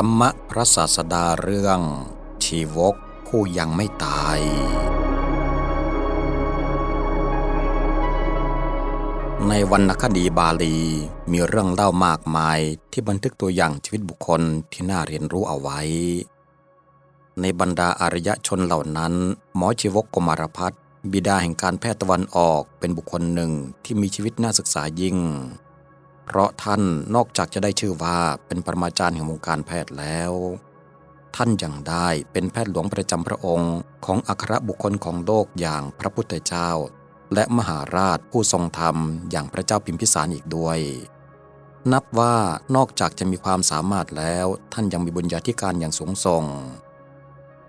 รรมะพระศาสดาเรื่อง ชีวกผู้ยังไม่ตาย ในวรรณคดีบาลีมีเรื่องเล่ามากมายที่บันทึกตัวอย่างชีวิตบุคคลที่น่าเรียนรู้เอาไว้ ในบรรดาอารยชนเหล่านั้น หมอชีวกกมารพัฒบิดาแห่งการแพทย์ตะวันออกเป็นบุคคลหนึ่งที่มีชีวิตน่าศึกษายิ่ง เพราะท่านนอกจากจะได้ชื่อว่าเป็นปรมาจารย์แห่งวงการแพทย์แล้ว ท่านยังได้เป็นแพทย์หลวงประจำพระองค์ของอัครบุคคลของโลกอย่างพระพุทธเจ้า และมหาราชผู้ทรงธรรมอย่างพระเจ้าพิมพิสารอีกด้วย นับว่านอกจากจะมีความสามารถแล้วท่านยังมีบุญญาธิการอย่างสูงส่ง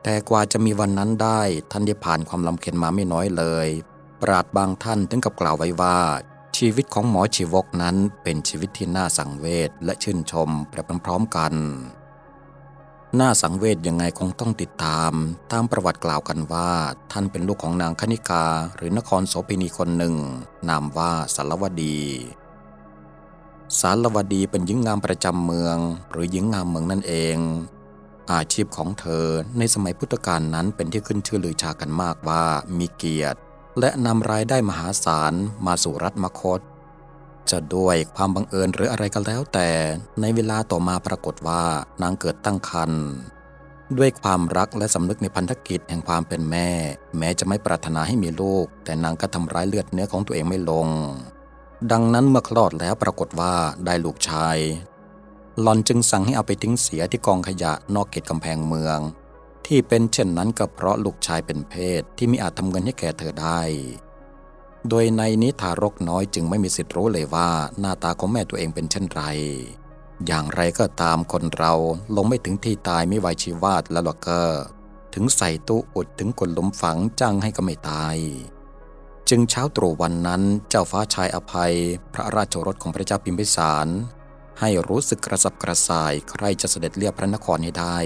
แต่กว่าจะมีวันนั้นได้ท่านได้ผ่านความลำเค็ญมาไม่น้อยเลย ปราดบางท่านถึงกับกล่าวไว้ว่า ชีวิตของหมอชีวกนั้นเป็นชีวิตที่น่าสังเวชและชื่นชมไปพร้อมๆกัน น่าสังเวชยังไงคงต้องติดตาม ตามประวัติกล่าวกันว่า ท่านเป็นลูกของนางคณิกาหรือนครโสภณีคนหนึ่ง นามว่าสารวดี สารวดีเป็นหญิงงามประจำเมือง หรือหญิงงามเมืองนั่นเอง อาชีพของเธอในสมัยพุทธกาลนั้นเป็นที่ขึ้นชื่อลือชากันมากว่ามีเกียรติ และนำรายได้มหาศาลมาสู่รัฐมคต จะด้วยความบังเอิญหรืออะไรก็แล้วแต่ในเวลาต่อมาปรากฏว่านางเกิดตั้งครรภ์ด้วยความรักและสำนึกในพันธกิจแห่งความเป็นแม่ แม้จะไม่ปรารถนาให้มีลูก แต่นางก็ทำร้ายเลือดเนื้อของตัวเองไม่ลง ดังนั้นเมื่อคลอดแล้วปรากฏว่าได้ลูกชายหลอนจึงสั่งให้เอาไปทิ้งเสียที่กองขยะนอกเขตกำแพงเมือง ที่เป็นเช่นนั้นก็เพราะลูกชายเป็นเพศที่มิอาจทำเงินให้แก่เธอได้ โดยในนี้ทารกน้อยจึงไม่มีสิทธิ์รู้เลยว่าหน้าตาของแม่ตัวเองเป็นเช่นไร อย่างไรก็ตามคนเราลงไม่ถึงที่ตายไม่ไวชีวาดแล้วหรอกก็ถึงใส่ตู้อุดถึงกลลุมฝังจังให้ก็ไม่ตาย จึงเช้าตรู่วันนั้นเจ้าฟ้าชายอภัย พระราชโอรสของพระเจ้าพิมพิสาร ให้รู้สึกกระสับกระส่ายใครจะเสด็จเลียบพระนครให้ได้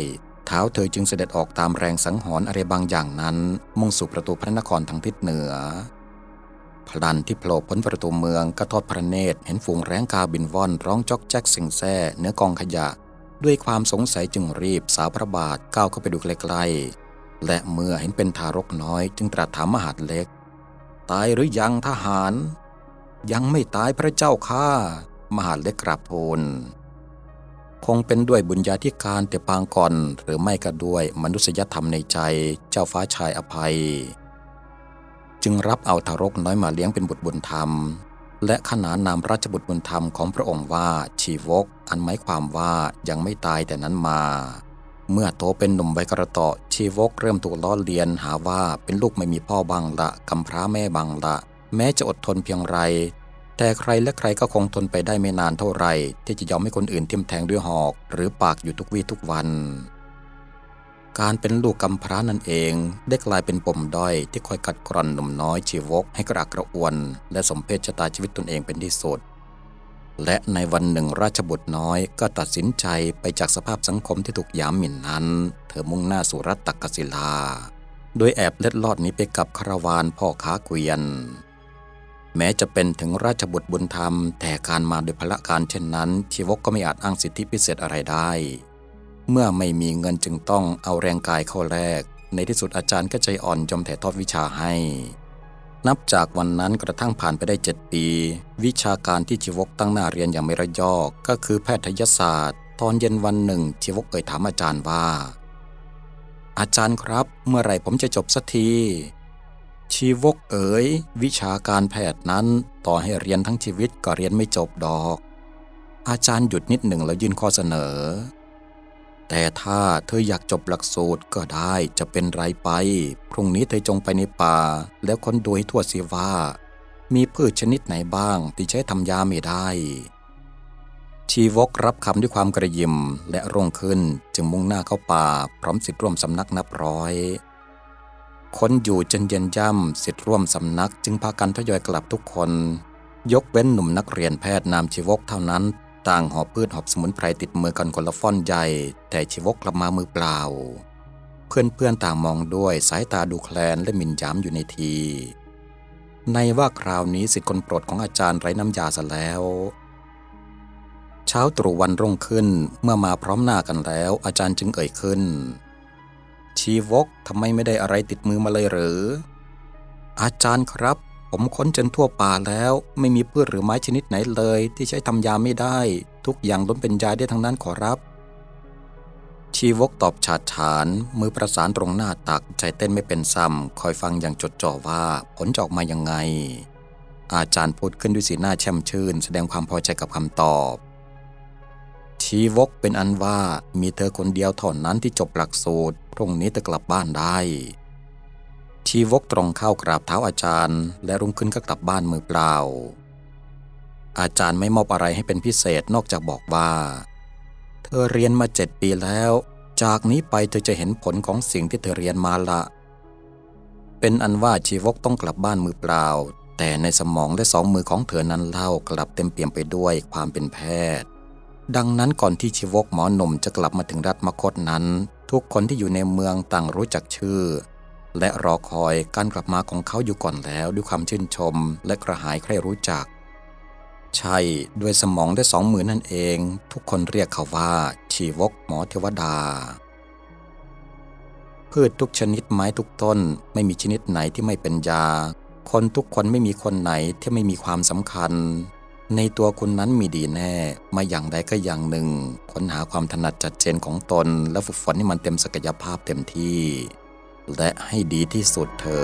เท้าเธอจึงเสด็จออกตามแรงสังหรณ์อะไรบางอย่างนั้น มุ่งสู่ประตูพระนครทางทิศเหนือ พลันที่โผล่พ้นประตูเมืองก็ทอดพระเนตรเห็นฝูงแร้งกาบินว่อนร้องจอกแจ๊กสิงแซ่เนื้อกองขยะ ด้วยความสงสัยจึงรีบสาวพระบาทก้าวเข้าไปดูใกล้ๆและเมื่อเห็นเป็นทารกน้อย จึงตรัสถามมหาดเล็ก ตายหรือยังทหาร ยังไม่ตายพระเจ้าข้ามหาดเล็กกราบทูล คงเป็นด้วยบุญญาธิการแต่ปางก่อน หรือไม่ก็ด้วยมนุษยธรรมในใจเจ้าฟ้าชายอภัย จึงรับเอาทารกน้อยมาเลี้ยงเป็นบุตรบุญธรรม และขนานนามราชบุตรบุญธรรมของพระองค์ว่าชีวก อันหมายความว่ายังไม่ตายแต่นั้นมา เมื่อโตเป็นหนุ่มใบกระเตาะชีวกเริ่มถูกล้อเลียนหาว่าเป็นลูกไม่มีพ่อบังละกำพร้าแม่บังละ แม้จะอดทนเพียงไร แต่ใครและใครก็คงทนไปได้ไม่นานเท่าไหร่ ที่จะยอมให้คนอื่นทิ่มแทงด้วยหอก หรือปากอยู่ทุกวี่ทุกวัน การเป็นลูกกำพร้านั่นเองได้กลายเป็นปมด้อยที่คอยกัดกร่อนหนุ่มน้อยชีวก ให้กระอักกระอ่วน และสมเพชชะตาชีวิตตนเองเป็นที่สุด และในวันหนึ่งราชบุตรน้อยก็ตัดสินใจไปจากสภาพสังคมที่ถูกยามหมิ่นนั้น เธอมุ่งหน้าสู่รัตตกศิลา โดยแอบเล็ดลอดนี้ไปกับคาราวานพ่อค้าเกวียน แม้จะเป็นถึงราชบุตรบุญธรรม แต่การมาโดยพละการเช่นนั้น ชีวกก็ไม่อาจอ้างสิทธิพิเศษอะไรได้ เมื่อไม่มีเงินจึงต้องเอาแรงกายเข้าแลกในที่สุดอาจารย์ก็ใจอ่อนยอมถ่ายทอดวิชาให้ นับจากวันนั้นกระทั่งผ่านไปได้เจ็ดปี วิชาการที่ชีวกตั้งหน้าเรียนอย่างไม่ระยอกก็คือแพทยศาสตร์ ตอนเย็นวันหนึ่งชีวกเอ่ยถามอาจารย์ว่า อาจารย์ครับ เมื่อไหร่ผมจะจบสักที ชีวกเอ๋ย วิชาการแพทย์นั้น ต่อให้เรียนทั้งชีวิตก็เรียนไม่จบดอก อาจารย์หยุดนิดหนึ่งแล้วยื่นข้อเสนอ แต่ถ้าเธออยากจบหลักสูตรก็ได้จะเป็นไรไป พรุ่งนี้เธอจงไปในป่า แล้วค้นดูให้ทั่วเสิว่า มีพืชชนิดไหนบ้างที่ใช้ทำยาไม่ได้ ชีวกรับคำด้วยความกระยิมและร่งขึ้นจึงมุ่งหน้าเข้าป่า พร้อมสิทธิ์ร่วมสำนักนับร้อย ค้นอยู่จนเย็นย่ำสิทธิ์ร่วมสำนัก จึงพากันทยอยกลับทุกคน ยกเว้นหนุ่มนักเรียนแพทย์นามชีวกเท่านั้น ต่างหอบพืชหอบสมุนไพรติดมือกันคนละฟ่อนใหญ่ แต่ชีวกกลับมามือเปล่า เพื่อนๆต่างมองด้วยสายตาดูแคลนและหมินย้ำอยู่ในที ในว่าคราวนี้สิทธิ์คนโปรดของอาจารย์ไร้น้ำยาซะแล้วเช้าตรู่วันรุ่งขึ้นเมื่อมาพร้อมหน้ากันแล้ว อาจารย์จึงเอ่ยขึ้น ชีวกทำไมไม่ได้อะไรติดมือมาเลยหรือ อาจารย์ครับ ผมค้นจนทั่วป่าแล้ว ไม่มีพืชหรือไม้ชนิดไหนเลย ที่ใช้ทำยาไม่ได้ ทุกอย่างล้วนเป็นยาได้ทั้งนั้นขอรับ ชีวกตอบฉาดฉาน มือประสานตรงหน้าตักใจเต้นไม่เป็นซ้ำคอยฟังอย่างจดจ่อว่าผลจะออกมายังไง อาจารย์พูดขึ้นด้วยสีหน้าแช่มชื่น แสดงความพอใจกับคำตอบ ชีวกเป็นอันว่ามีเธอคนเดียวเท่านั้นที่จบหลักสูตร พรุ่งนี้จะกลับบ้านได้ ชีวกตรงเข้ากราบเท้าอาจารย์ และรุ่งขึ้นก็กลับบ้านมือเปล่า อาจารย์ไม่มอบอะไรให้เป็นพิเศษนอกจากบอกว่า เธอเรียนมาเจ็ดปีแล้ว จากนี้ไปเธอจะเห็นผลของสิ่งที่เธอเรียนมาละ เป็นอันว่าชีวกต้องกลับบ้านมือเปล่าแต่ในสมองและสองมือของเธอนั้นเล่ากลับเต็มเปี่ยมไปด้วยความเป็นแพทย์ ดังนั้นก่อนที่ชีวกหมอหนุ่มจะกลับมาถึงรัฐมคตนั้น ทุกคนที่อยู่ในเมืองต่างรู้จักชื่อ และรอคอยการกลับมาของเขาอยู่ก่อนแล้วด้วยความชื่นชม และกระหายใคร่รู้จัก ใช่ด้วยสมองได้สองมือนั่นเอง ทุกคนเรียกเขาว่า ชีวกหมอเทวดา พืชทุกชนิดไม้ทุกต้นไม่มีชนิดไหนที่ไม่เป็นยา คนทุกคนไม่มีคนไหนที่ไม่มีความสำคัญ ในตัวคุณนั้นมีดีแน่ มาอย่างใดก็อย่างหนึ่ง ค้นหาความถนัดจัดเจนของตน และฝึกฝนให้มันเต็มศักยภาพเต็มที่ และให้ดีที่สุดเธอ